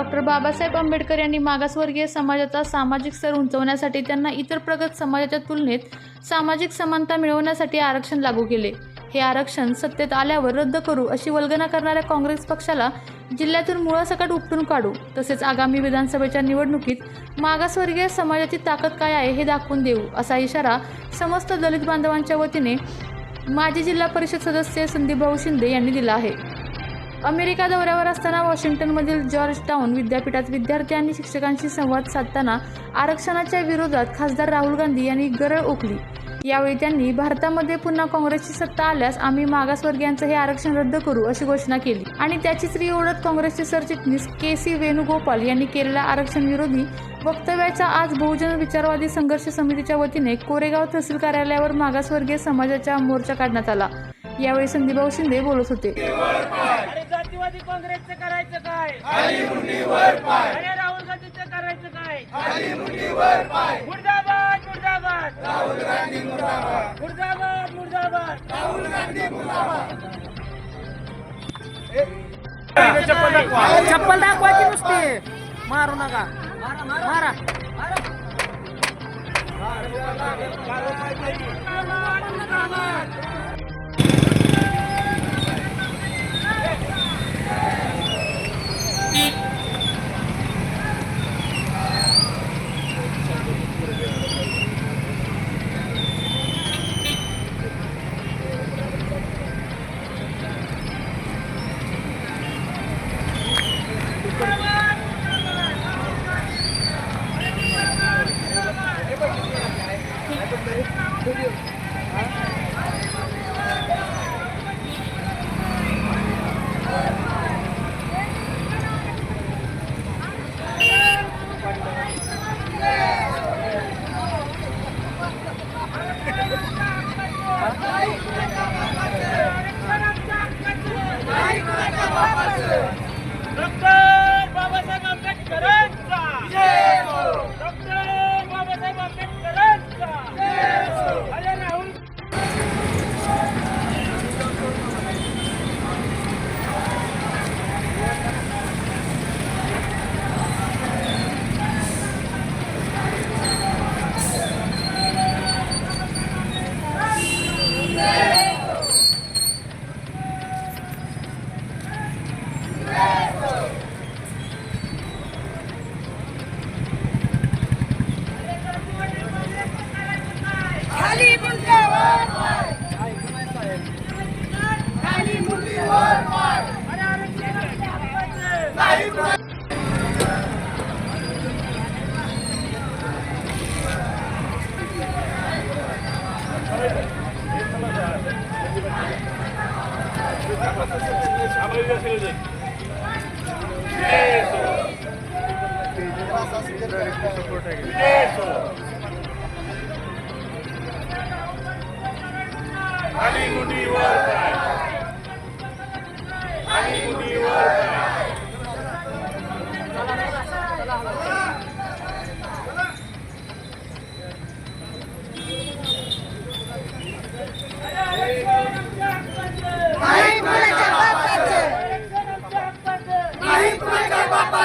Doctor Babasaheb Ambedkar यांनी मागासवर्गीय समाजाचा सामाजिक स्तर उंचवण्यासाठी त्यांना इतर प्रगत समाजाच्या तुलनेत सामाजिक समानता मिळवण्यासाठी आरक्षण लागू केले. हे आरक्षण सत्तेत आल्यावर रद्द करू अशी वल्गना करणाऱ्या काँग्रेस पक्षाला जिल्ह्यातून मुळासकट उपटून काढू तसेच आगामी विधानसभेच्या निवडणुकीत मागासवर्गीय समाजाची ताकद काय आहे हे दाखवून देऊ असा इशारा समस्त दलित बांधवांच्या वतीने माजी जिल्हा परिषद सदस्य संदीपभाऊ शिंदे यांनी दिला आहे. अमेरिका दौऱ्यावर असताना वॉशिंग्टनमधील जॉर्ज टाऊन विद्यापीठात विद्यार्थी आणि शिक्षकांशी संवाद साधताना आरक्षणाच्या विरोधात खासदार राहुल गांधी यांनी गरळ ओकली यावेळी त्यांनी भारतामध्ये पुन्हा काँग्रेसची सत्ता आल्यास आम्ही मागासवर्गीयांचं हे आरक्षण रद्द करू अशी घोषणा केली. आणि त्याची स्त्री ओढत काँग्रेसचे सरचिटणीस के सी वेणुगोपाल यांनी केलेल्या आरक्षण विरोधी वक्तव्याचा आज बहुजन विचारवादी संघर्ष समितीच्या वतीने कोरेगाव तहसील कार्यालयावर मागासवर्गीय समाजाचा मोर्चा काढण्यात आला. यावेळी संदीपभाऊ शिंदे बोलत होते. अरे जातीवादी काँग्रेसचं करायचं काय? अरे राहुल गांधीचं करायचं काय? मुर्दाबाद मुर्दाबाद. मुर्दाबाद मुर्दाबाद. चप्पल दाखवायची नुसती. मारू नका. मारा. डॉक्टर विजय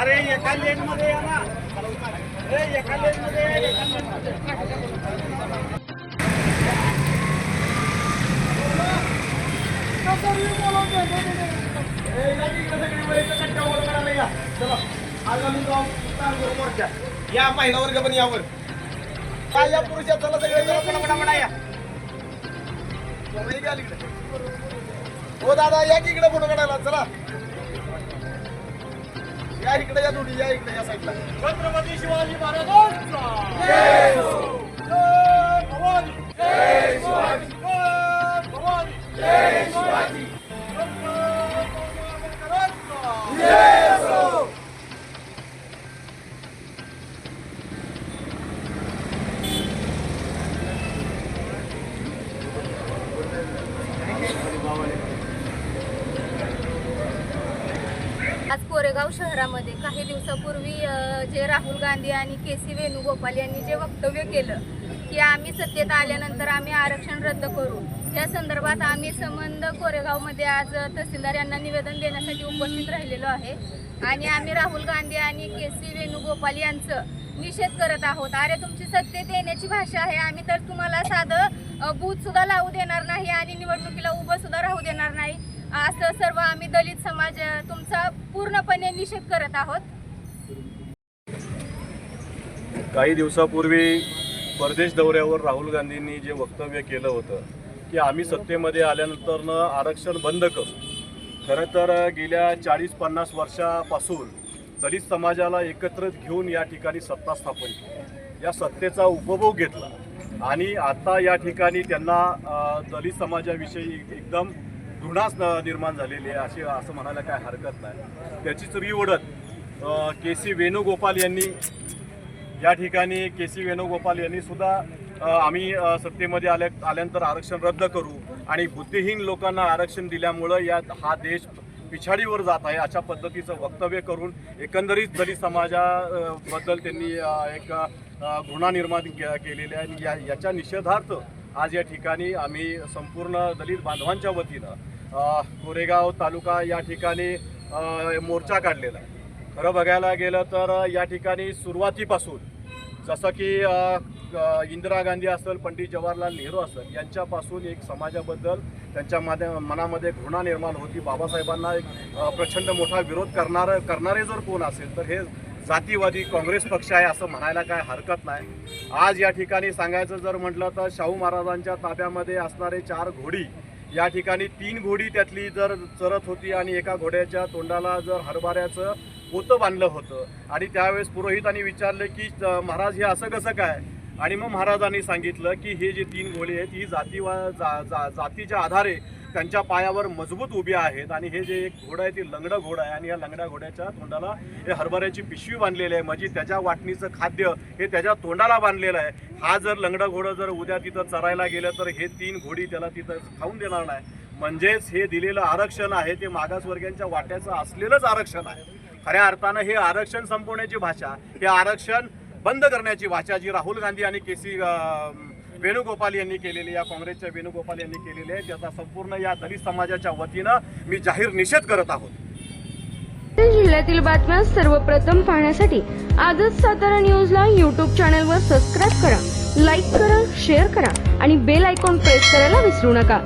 अरे एका लेन मध्ये या ना. अरे एका लेन मध्ये एका लेन मध्ये. या महिला वर्ग पण यावर. काय या पुरुषात चला सगळे जरा पटापटा या. हो दादा या की इकडे फोटो काढायला? चला. या इकडे या जोडी या इकडे या साईडला. छत्रपती शिवाजी महाराजांचा. जय भवानी आज कोरेगाव शहरामध्ये काही दिवसापूर्वी जे राहुल गांधी आणि के सी वेणुगोपाल यांनी जे वक्तव्य केलं की आम्ही सत्तेत आल्यानंतर आम्ही आरक्षण रद्द करू. या संदर्भात आम्ही संबंध कोरेगावमध्ये आज तहसीलदार यांना निवेदन देण्यासाठी उपस्थित राहिलेलो आहे. आणि आम्ही राहुल गांधी आणि के सी वेणुगोपाल यांचं निषेध करत आहोत. अरे तुमची सत्तेत येण्याची भाषा आहे. आम्ही तर तुम्हाला साधं बूथसुद्धा लावू देणार नाही आणि निवडणुकीला उभंसुद्धा राहू देणार नाही. असं सर्व आम्ही दलित समाज तुमचा पूर्णपणे निषेध करत आहोत. काही दिवसापूर्वी परदेश दौऱ्यावर राहुल गांधींनी जे वक्तव्य केलं होतं की आम्ही सत्तेमध्ये आल्यानंतरनं आरक्षण बंद करू. खरं तर गेल्या चाळीस पन्नास वर्षापासून दलित समाजाला एकत्रित घेऊन या ठिकाणी सत्ता स्थापन केली. या सत्तेचा उपभोग घेतला. आणि आता या ठिकाणी त्यांना दलित समाजाविषयी एकदम घृणाच निर्माण झालेली आहे अशी असं म्हणायला काय हरकत नाही. त्याचीच रिओढत के सी वेणुगोपाल यांनी या ठिकाणी के सी वेणुगोपाल यांनी सुद्धा आम्ही सत्तेमध्ये आल्या आल्यानंतर आरक्षण रद्द करू आणि बुद्धिहीन लोकांना आरक्षण दिल्यामुळं या हा देश पिछाडीवर जात आहे अशा पद्धतीचं वक्तव्य करून एकंदरीत दलित समाजाबद्दल त्यांनी एक अ, घृणा निर्माण के- केलेली आहे आणि या याच्या निषेधार्थ आज या ठिकाणी आम्ही संपूर्ण दलित बांधवांच्या वतीनं कोरेगाव तालुका या ठिकाणी मोर्चा काढलेला आहे. खरं बघायला गेलं तर या ठिकाणी सुरुवातीपासून जसं की इंदिरा गांधी असेल पंडित जवाहरलाल नेहरू असेल यांच्यापासून एक समाजाबद्दल त्यांच्या माध्य मनामध्ये घृणा निर्माण होती. बाबासाहेबांना एक प्रचंड मोठा विरोध करणार करणारे जर कोण असेल तर हे जातीवादी काँग्रेस पक्ष आहे असं म्हणायला काय हरकत नाही. आज या ठिकाणी सांगायचं जर म्हटलं तर शाहू महाराजांच्या ताब्यामध्ये असणारे चार घोडी या ठिकाणी तीन घोडी त्यातली जर चरत होती आणि एका घोड्याच्या तोंडाला जर हरभऱ्याचं पोतं बांधलं होतं. आणि त्यावेळेस पुरोहितांनी विचारलं की महाराज हे असं कसं काय? आणि मग महाराजांनी सांगितलं की हे जे तीन घोडे आहेत ही जातीवा जा, जा, जातीच्या आधारे त्यांच्या पायावर मजबूत उभी आहेत आणि हे जे एक घोडं आहे ते लंगडं घोडं आहे. आणि या लंगड्या घोड्याच्या तोंडाला हे हरभऱ्याची पिशवी बांधलेली आहे. म्हणजे त्याच्या वाटणीचं खाद्य हे त्याच्या तोंडाला बांधलेलं आहे. हा जर लंगडं घोडं जर उद्या तिथं चरायला गेलं तर हे तीन घोडी त्याला तिथं खाऊन देणार नाही. म्हणजेच हे दिलेलं आरक्षण आहे ते मागासवर्गीयांच्या वाट्याचं असलेलंच आरक्षण आहे. खऱ्या अर्थानं हे आरक्षण संपवण्याची भाषा हे आरक्षण बंद करण्याची भाषा जी राहुल गांधी आणि के सी वेणुगोपाल यांनी केलेली या काँग्रेसच्या वेणुगोपाल यांनी केलेली आहे त्याचा संपूर्ण या दलित समाजाच्या वतीनं मी जाहीर निषेध करत आहोत. जिल्ह्यातील बातम्या सर्वप्रथम पाहण्यासाठी आजच सातारा न्यूजला यूट्यूब चॅनलवर सबस्क्राईब करा लाईक करा शेअर करा आणि बेल आयकॉन प्रेस करायला विसरू नका.